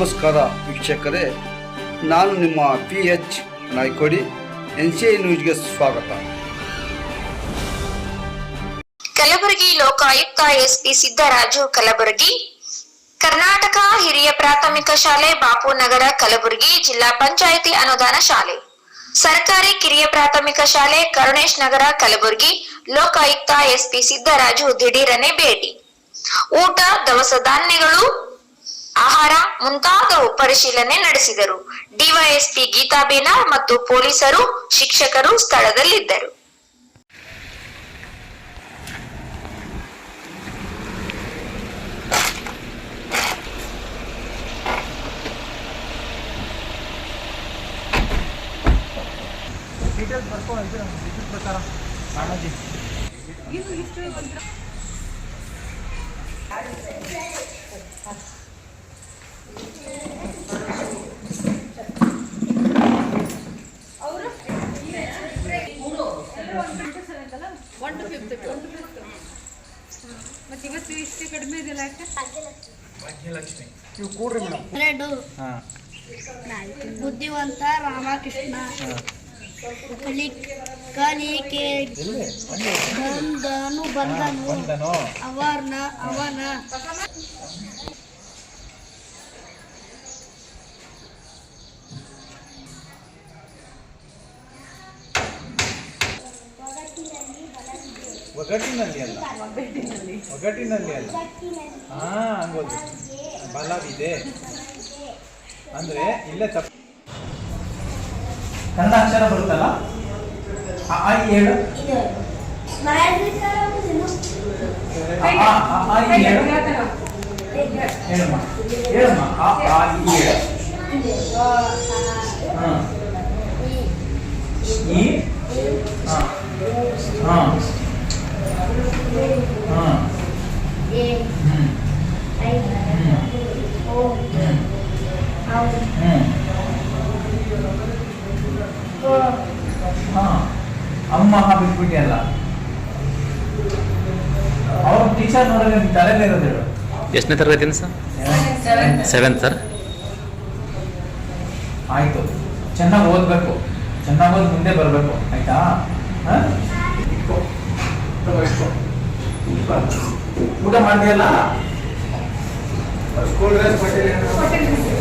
ನಮಸ್ಕಾರ ವೀಕ್ಷಕರೇ, ನಾನು ನಿಮ್ಮ P H Naikodi N C I ನ್ಯೂಸ್ಗೆ ಸ್ವಾಗತ. ಕಲಬುರಗಿ ಲೋಕಾಯುಕ್ತ ಎಸ್ಪಿ ಸಿದ್ದರಾಜು ಕಲಬುರಗಿ, ಕರ್ನಾಟಕ ಹಿರಿಯ ಪ್ರಾಥಮಿಕ ಶಾಲೆ ಬಾಪುನಗರ ಕಲಬುರಗಿ ಜಿಲ್ಲಾ ಪಂಚಾಯಿತಿ ಅನುದಾನ ಶಾಲೆ. ಸರ್ಕಾರಿ ಕಿರಿಯ ಪ್ರಾಥಮಿಕ ಶಾಲೆ ಕರುಣೇಶ್ ನಗರ ಕಲಬುರಗಿ ಲೋಕಾಯುಕ್ತ ಎಸ್ಪಿ ಸಿದ್ದರಾಜು ದಿಢೀರನೆ ಭೇಟಿ. ಊಟ, ದವಸ ಧಾನ್ಯಗಳು ಆಹಾರ ಮುಂತಾದವು ಪರಿಶೀಲನೆ ನಡೆಸಿದರು. ಡಿವೈಎಸ್ಪಿ ಗೀತಾ ಬೇನಾರ್ ಮತ್ತು ಪೊಲೀಸರು ಶಿಕ್ಷಕರು ಸ್ಥಳದಲ್ಲಿದ್ದರು. ಡೀಟೇಲ್ಸ್ ಮತ್ತೆ ಇವತ್ತು ಇಷ್ಟು ಕಡಿಮೆ ಇದೆಯಲ್ಲ ಯಾಕೆ ಭಾಗ್ಯಲಕ್ಷ್ಮಿ. ನೀವು ಕೂಡ್ರಿ ಮೇಡಮ್. ಎರಡು ಹಾಂ. ಬುದ್ಧಿವಂತ ರಾಮಕೃಷ್ಣ. ಕಲಿ ಕಲಿಕೆ ಬಂದನು. ಬಂದನು. ಅವರ್ನ ಅವನ. ಒಗಟಿನಲ್ಲಿ ಅಲ್ಲ? ಒಗಟಿನಲ್ಲಿ ಅಲ್ಲ? ಹಾಂ ಹಂಗೋದು. ಬಲವಿದೆ. ಅಂದರೆ ಇಲ್ಲೇ ತಪ್ಪು ಕನ್ನಡ ಅಕ್ಷರ ಬರುತ್ತಲ್ಲ? ಆ ಹೇಳು ಹೇಳಮ್ಮ ಹೇಳಮ್ಮ ಆ ಆ ಹೇಳು ಹಾಂ. ಈ ಹಾಂ. ಹಾಂ. ಅಮ್ಮ ಬಿಟ್ಬಿಟ್ಟಿಯಲ್ಲ ಅವ್ರ ಟೀಚರ್ ನೋಡಿದ್ರೆ ತಲೆನೇ ಇರೋದು ಹೇಳು. ಎಷ್ಟನೇ ತರಗತಿ ಸರ್? Seventh sir? ಆಯ್ತು. ಚೆನ್ನಾಗಿ ಓದ್ಬೇಕು. ಚೆನ್ನಾಗಿ ಓದಿ ಮುಂದೆ ಬರಬೇಕು. ಆಯ್ತಾ? ಹಾಂ? ಇಟ್ಕೋ ಇಟ್ಕೋ. ಊಟ ಮಾಡಿದೆಯಲ್ಲ ಸ್ಕೂಲ್ ಡ್ರೆಸ್